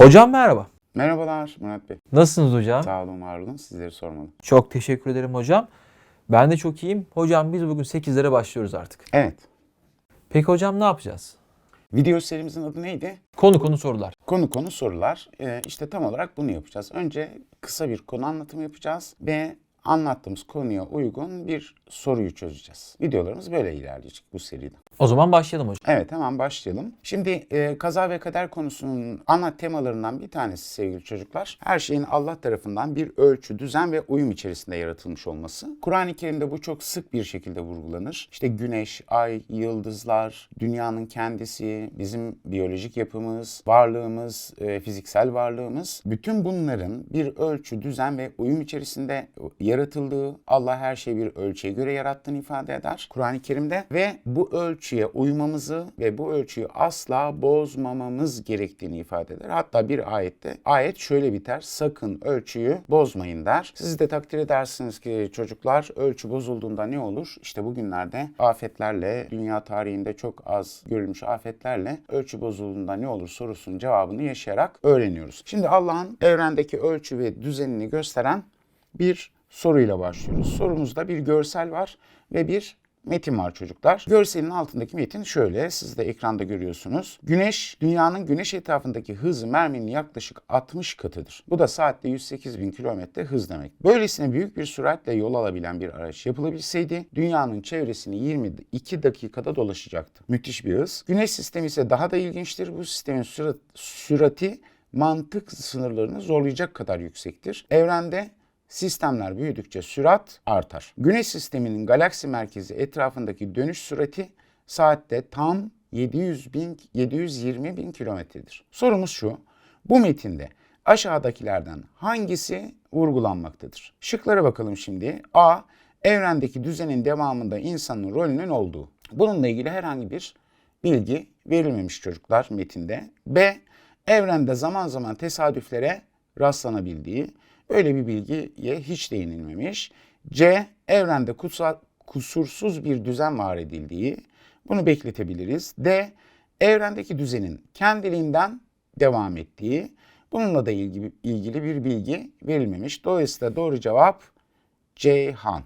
Hocam merhaba. Merhabalar Murat Bey. Nasılsınız hocam? Sağ olun, var olun. Sizleri sormalı. Çok teşekkür ederim hocam. Ben de çok iyiyim. Hocam biz bugün 8'lere başlıyoruz artık. Evet. Peki hocam ne yapacağız? Video serimizin adı neydi? Konu konu sorular. Konu konu sorular. Ee, işte tam olarak bunu yapacağız. Önce kısa bir konu anlatımı yapacağız ve anlattığımız konuya uygun bir soruyu çözeceğiz. Videolarımız böyle ilerleyecek bu seride. O zaman başlayalım hocam. Evet hemen başlayalım. Şimdi e, kaza ve kader konusunun ana temalarından bir tanesi sevgili çocuklar. Her şeyin Allah tarafından bir ölçü, düzen ve uyum içerisinde yaratılmış olması. Kur'an-ı Kerim'de bu çok sık bir şekilde vurgulanır. İşte güneş, ay, yıldızlar, dünyanın kendisi, bizim biyolojik yapımız, varlığımız, e, fiziksel varlığımız. Bütün bunların bir ölçü, düzen ve uyum içerisinde yaratıldığı, Allah her şeyi bir ölçüye göre yarattığını ifade eder Kur'an-ı Kerim'de ve bu ölçüye uymamızı ve bu ölçüyü asla bozmamamız gerektiğini ifade eder. Hatta bir ayette ayet şöyle biter. Sakın ölçüyü bozmayın der. Siz de takdir edersiniz ki çocuklar ölçü bozulduğunda ne olur? İşte bugünlerde afetlerle, dünya tarihinde çok az görülmüş afetlerle ölçü bozulduğunda ne olur sorusunun cevabını yaşayarak öğreniyoruz. Şimdi Allah'ın evrendeki ölçü ve düzenini gösteren bir soruyla başlıyoruz. Sorumuzda bir görsel var ve bir metin var çocuklar. Görselin altındaki metin şöyle, siz de ekranda görüyorsunuz. Güneş, dünyanın güneş etrafındaki hızı merminin yaklaşık 60 katıdır. Bu da saatte 108 bin kilometre hız demek. Böylesine büyük bir süratle yol alabilen bir araç yapılabilseydi, dünyanın çevresini 22 dakikada dolaşacaktı. Müthiş bir hız. Güneş sistemi ise daha da ilginçtir. Bu sistemin sürat, sürati mantık sınırlarını zorlayacak kadar yüksektir. Evrende Sistemler büyüdükçe sürat artar. Güneş sisteminin galaksi merkezi etrafındaki dönüş sürati saatte tam 700 bin, 720 bin kilometredir. Sorumuz şu, bu metinde aşağıdakilerden hangisi vurgulanmaktadır? Şıklara bakalım şimdi. A. Evrendeki düzenin devamında insanın rolünün olduğu. Bununla ilgili herhangi bir bilgi verilmemiş çocuklar metinde. B. Evrende zaman zaman tesadüflere rastlanabildiği. Öyle bir bilgiye hiç değinilmemiş. C. Evrende kutsal, kusursuz bir düzen var edildiği. Bunu bekletebiliriz. D. Evrendeki düzenin kendiliğinden devam ettiği. Bununla da ilgili, ilgili bir bilgi verilmemiş. Dolayısıyla doğru cevap Ceyhan.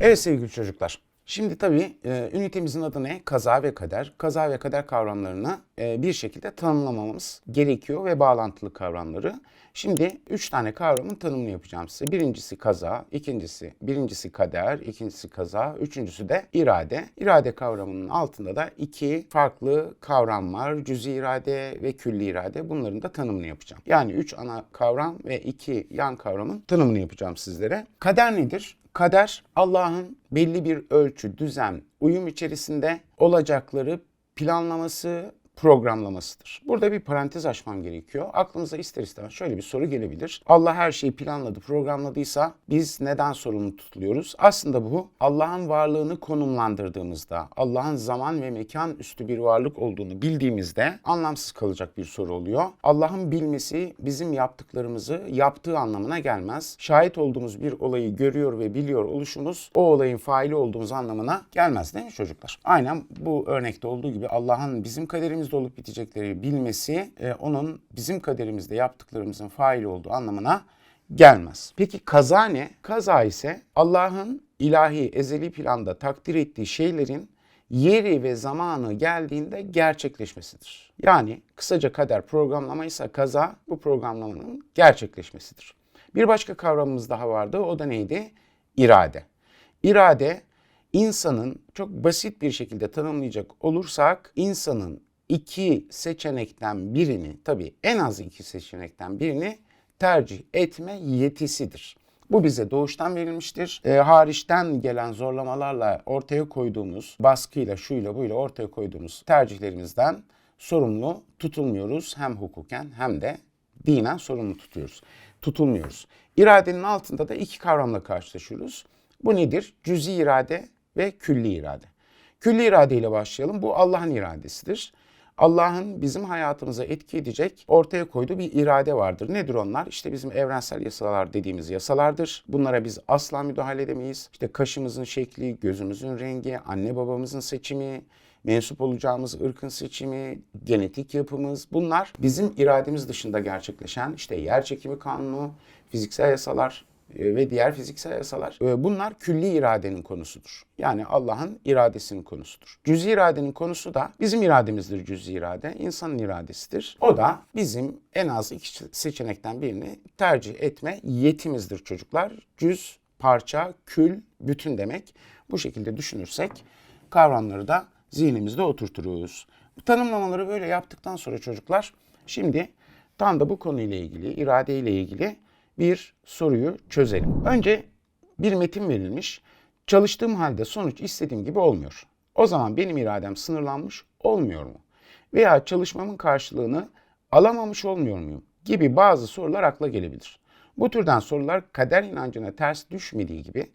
Evet sevgili çocuklar. Şimdi tabii e, ünitemizin adı ne? Kaza ve kader. Kaza ve kader kavramlarını e, bir şekilde tanımlamamız gerekiyor ve bağlantılı kavramları. Şimdi üç tane kavramın tanımını yapacağım size. Birincisi kaza, ikincisi birincisi kader, ikincisi kaza, üçüncüsü de irade. İrade kavramının altında da iki farklı kavram var. Cüzi irade ve külli irade. Bunların da tanımını yapacağım. Yani üç ana kavram ve iki yan kavramın tanımını yapacağım sizlere. Kader nedir? Kader Allah'ın belli bir ölçü, düzen, uyum içerisinde olacakları planlaması, programlamasıdır. Burada bir parantez açmam gerekiyor. Aklımıza ister istemez şöyle bir soru gelebilir. Allah her şeyi planladı, programladıysa biz neden sorumlu tutuluyoruz? Aslında bu Allah'ın varlığını konumlandırdığımızda, Allah'ın zaman ve mekan üstü bir varlık olduğunu bildiğimizde anlamsız kalacak bir soru oluyor. Allah'ın bilmesi bizim yaptıklarımızı yaptığı anlamına gelmez. Şahit olduğumuz bir olayı görüyor ve biliyor oluşumuz o olayın faili olduğumuz anlamına gelmez değil mi çocuklar? Aynen bu örnekte olduğu gibi Allah'ın bizim kaderimiz kaderimizde olup bitecekleri bilmesi e, onun bizim kaderimizde yaptıklarımızın faili olduğu anlamına gelmez. Peki kaza ne? Kaza ise Allah'ın ilahi ezeli planda takdir ettiği şeylerin yeri ve zamanı geldiğinde gerçekleşmesidir. Yani kısaca kader programlamaysa kaza bu programlamanın gerçekleşmesidir. Bir başka kavramımız daha vardı. O da neydi? İrade. İrade insanın çok basit bir şekilde tanımlayacak olursak insanın iki seçenekten birini tabii en az iki seçenekten birini tercih etme yetisidir. Bu bize doğuştan verilmiştir. E, hariçten gelen zorlamalarla ortaya koyduğumuz, baskıyla, şuyla, buyla ortaya koyduğumuz tercihlerimizden sorumlu tutulmuyoruz. Hem hukuken hem de dinen sorumlu tutuyoruz. Tutulmuyoruz. İradenin altında da iki kavramla karşılaşıyoruz. Bu nedir? Cüzi irade ve külli irade. Külli irade ile başlayalım. Bu Allah'ın iradesidir. Allah'ın bizim hayatımıza etki edecek ortaya koyduğu bir irade vardır. Nedir onlar? İşte bizim evrensel yasalar dediğimiz yasalardır. Bunlara biz asla müdahale edemeyiz. İşte kaşımızın şekli, gözümüzün rengi, anne babamızın seçimi, mensup olacağımız ırkın seçimi, genetik yapımız bunlar bizim irademiz dışında gerçekleşen işte yer çekimi kanunu, fiziksel yasalar ve diğer fiziksel yasalar. E, Bunlar külli iradenin konusudur. Yani Allah'ın iradesinin konusudur. Cüz'i iradenin konusu da bizim irademizdir cüz'i irade, insanın iradesidir. O da bizim en az iki seçenekten birini tercih etme yetimizdir çocuklar. Cüz, parça, kül, bütün demek. Bu şekilde düşünürsek kavramları da zihnimizde oturturuz. Tanımlamaları böyle yaptıktan sonra çocuklar şimdi tam da bu konuyla ilgili, irade ile ilgili bir soruyu çözelim. Önce bir metin verilmiş. Çalıştığım halde sonuç istediğim gibi olmuyor. O zaman benim iradem sınırlanmış olmuyor mu? Veya çalışmamın karşılığını alamamış olmuyor muyum? Gibi bazı sorular akla gelebilir. Bu türden sorular kader inancına ters düşmediği gibi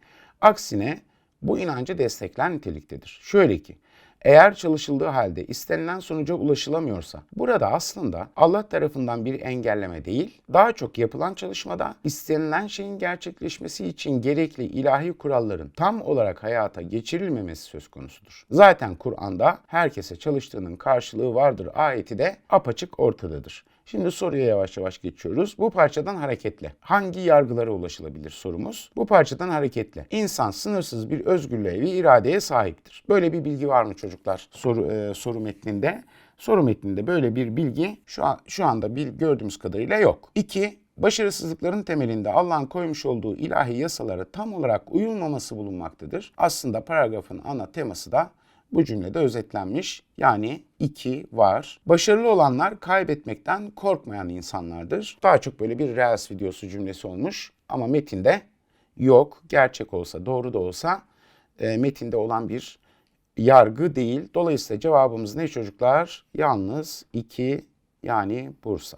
aksine bu inancı destekler niteliktedir. Şöyle ki, eğer çalışıldığı halde istenilen sonuca ulaşılamıyorsa, burada aslında Allah tarafından bir engelleme değil, daha çok yapılan çalışmada istenilen şeyin gerçekleşmesi için gerekli ilahi kuralların tam olarak hayata geçirilmemesi söz konusudur. Zaten Kur'an'da herkese çalıştığının karşılığı vardır ayeti de apaçık ortadadır. Şimdi soruya yavaş yavaş geçiyoruz. Bu parçadan hareketle hangi yargılara ulaşılabilir sorumuz? Bu parçadan hareketle insan sınırsız bir özgürlüğe ve iradeye sahiptir. Böyle bir bilgi var mı çocuklar soru e, soru metninde? Soru metninde böyle bir bilgi şu an, şu anda bir gördüğümüz kadarıyla yok. 2. Başarısızlıkların temelinde Allah'ın koymuş olduğu ilahi yasalara tam olarak uyulmaması bulunmaktadır. Aslında paragrafın ana teması da bu cümlede özetlenmiş. Yani iki var. Başarılı olanlar kaybetmekten korkmayan insanlardır. Daha çok böyle bir Reels videosu cümlesi olmuş ama metinde yok. Gerçek olsa, doğru da olsa e, metinde olan bir yargı değil. Dolayısıyla cevabımız ne çocuklar? Yalnız iki yani Bursa.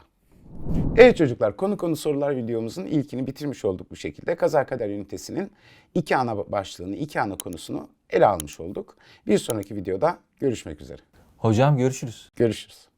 Evet çocuklar konu konu sorular videomuzun ilkini bitirmiş olduk bu şekilde. Kaza kader ünitesinin iki ana başlığını, iki ana konusunu ele almış olduk. Bir sonraki videoda görüşmek üzere. Hocam görüşürüz. Görüşürüz.